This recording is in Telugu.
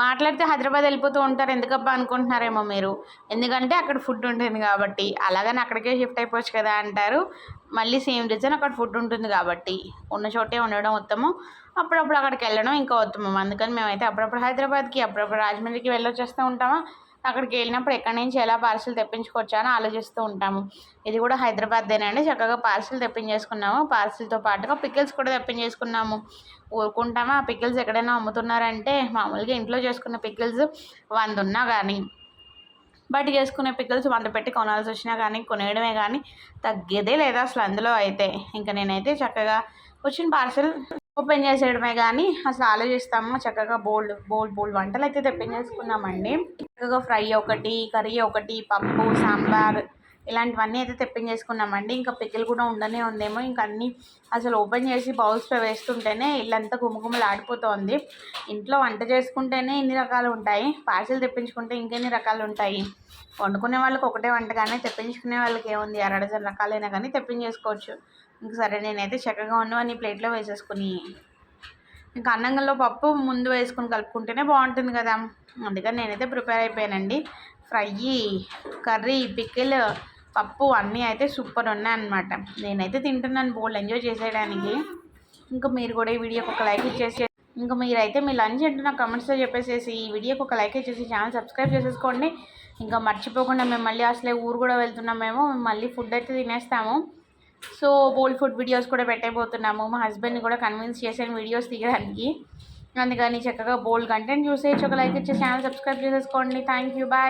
మాట్లాడితే హైదరాబాద్ వెళ్ళిపోతూ ఉంటారు. ఎందుకబ్బా అనుకుంటున్నారేమో మీరు? ఎందుకంటే అక్కడ ఫుడ్ ఉంటుంది కాబట్టి. అలాగని అక్కడికే షిఫ్ట్ అయిపోవచ్చు కదా అంటారు. మళ్ళీ సేమ్ రీజన్ అక్కడ ఫుడ్ ఉంటుంది కాబట్టి. ఉన్న చోటే ఉండడం ఉత్తమం. అప్పుడప్పుడు అక్కడికి వెళ్ళడం ఇంకా ఉత్తమం. అందుకని మేమైతే అప్పుడప్పుడు హైదరాబాద్కి అప్పుడప్పుడు రాజమండ్రికి వెళ్ళొచ్చేస్తూ ఉంటామా? అక్కడికి వెళ్ళినప్పుడు ఎక్కడి నుంచి ఎలా పార్సిల్ తెప్పించుకోవచ్చా అని ఆలోచిస్తూ ఉంటాము. ఇది కూడా హైదరాబాద్దేనండి చక్కగా పార్సిల్ తెప్పించేసుకున్నాము. పార్సిల్తో పాటుగా పికిల్స్ కూడా తెప్పించేసుకున్నాము. ఊరుకుంటామా? ఆ పికిల్స్ ఎక్కడైనా అమ్ముతున్నారంటే మామూలుగా ఇంట్లో చేసుకున్న పికిల్స్ వంద ఉన్నా కానీ బయట చేసుకునే పికిల్స్ వంద పెట్టి కొనాల్సి వచ్చినా కానీ కొనేయడమే కానీ తగ్గేదే లేదా అసలు అందులో అయితే. ఇంకా నేనైతే చక్కగా వచ్చిన పార్సల్ ఓపెన్ చేసేయడమే కానీ అసలు ఆలోచిస్తాము. చక్కగా బోల్డ్ బోల్డ్ బోల్డ్ వంటలు అయితే తెప్పించేసుకున్నామండి. చక్కగా ఫ్రై ఒకటి కర్రీ ఒకటి పప్పు సాంబార్ ఇలాంటివన్నీ అయితే తెప్పించేసుకున్నామండి. ఇంకా పికిల్ కూడా ఉండనే ఉందేమో. ఇంకా అన్నీ అసలు ఓపెన్ చేసి బౌల్స్లో వేస్తుంటేనే ఇల్లంతా గుమగుమలు ఆడిపోతుంది. ఇంట్లో వంట చేసుకుంటేనే ఇన్ని రకాలు ఉంటాయి. పార్సిల్ తెప్పించుకుంటే ఇంకెన్ని రకాలు ఉంటాయి? వండుకునే వాళ్ళకి ఒకటే వంట కానీ తెప్పించుకునే వాళ్ళకి ఏముంది? అరడజన్ రకాలైనా కానీ తెప్పించేసుకోవచ్చు. ఇంక సరే నేనైతే చక్కగా ఉన్నవన్నీ ప్లేట్లో వేసేసుకుని ఇంకా అన్నంలో పప్పు ముందు వేసుకుని కలుపుకుంటేనే బాగుంటుంది కదా. అందుకని నేనైతే ప్రిపేర్ అయిపోయానండి. ఫ్రై కర్రీ పికిల్ పప్పు అన్నీ అయితే సూపర్ ఉన్నాయి అనమాట నేనైతే తింటున్నాను బోల్డ్ ఎంజాయ్ చేసేయడానికి. ఇంకా మీరు కూడా ఈ వీడియోకి ఒక లైక్ ఇచ్చేసి ఇంకా మీరైతే మీ లంచ్ ఏంటో నాకు కమెంట్స్లో చెప్పేసేసి ఈ వీడియోకి ఒక లైక్ ఇచ్చేసి ఛానల్ సబ్స్క్రైబ్ చేసేసుకోండి. ఇంకా మర్చిపోకుండా మేము మళ్ళీ అసలే ఊరు కూడా వెళ్తున్నాం మేము మళ్ళీ ఫుడ్ అయితే తినేస్తాము. సో బోల్డ్ ఫుడ్ వీడియోస్ కూడా పెట్టేయబోతున్నాము. మా హస్బెండ్ని కూడా కన్విన్స్ చేశాను వీడియోస్ తీయడానికి. అందుకని చక్కగా బోల్డ్ కంటెంట్ చూసేయచ్చు ఒక లైక్ ఇచ్చే ఛానల్ సబ్స్క్రైబ్ చేసేసుకోండి. Thank you bye